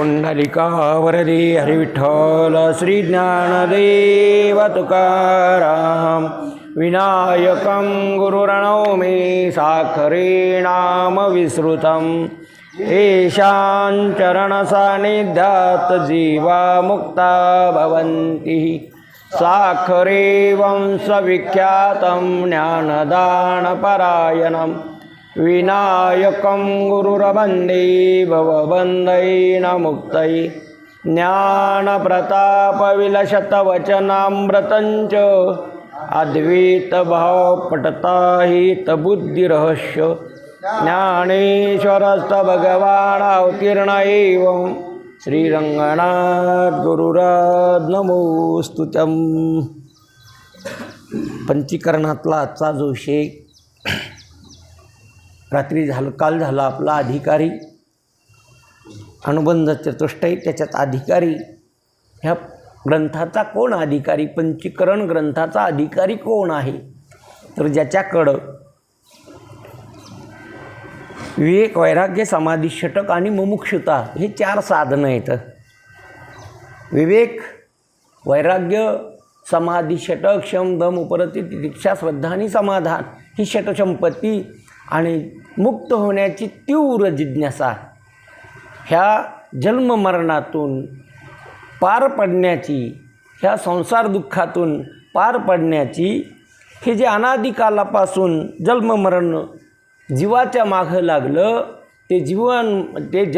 वरदे हरिविठ्ठल श्री ज्ञानदेव तुकाराम विनायकं गुरुरणौमि साखरे नाम विस्मृतं येषां चरणसान्निध्यात् जीवा मुक्ता भवन्ति साखरेवं वंशविख्यातं ज्ञानदानपरायणम्। विनायकं गुरुरवन्दे भवबन्धैनमुक्तै ज्ञानप्रतापविलशतवचनामृतं अद्वैतभावपटताहितबुद्धिरहस्य ज्ञानेश्वरस्तभगवानावतीर्ण हि तबुद्धिरहस्य ज्ञानेश्वरस्तभगवान् एवं श्रीरङ्गनाथ गुरुराज नमोस्तु पंचीकरणातला आजचा जो विषय रात्री झालं काल झाला आपला अधिकारी. अनुबंध चतुष्टय त्याच्यात अधिकारी. ह्या ग्रंथाचा कोण अधिकारी? पंचीकरण ग्रंथाचा अधिकारी कोण आहे? तर ज्याच्याकडं विवेक वैराग्य समाधी षटक आणि मुमुक्षुता हे चार साधनं आहेत. विवेक वैराग्य समाधी षटक शम दम उपरती दीक्षा श्रद्धा आणि समाधान ही षटसंपत्ती आणि मुक्त होण्याची तीव्र जिज्ञासा ह्या जन्ममरणातून पार पडण्याची ह्या संसार दुःखातून पार पडण्याची हे जे अनादिकालापासून जन्ममरण जीवाच्या मागं लागलं ते जीवन ते ज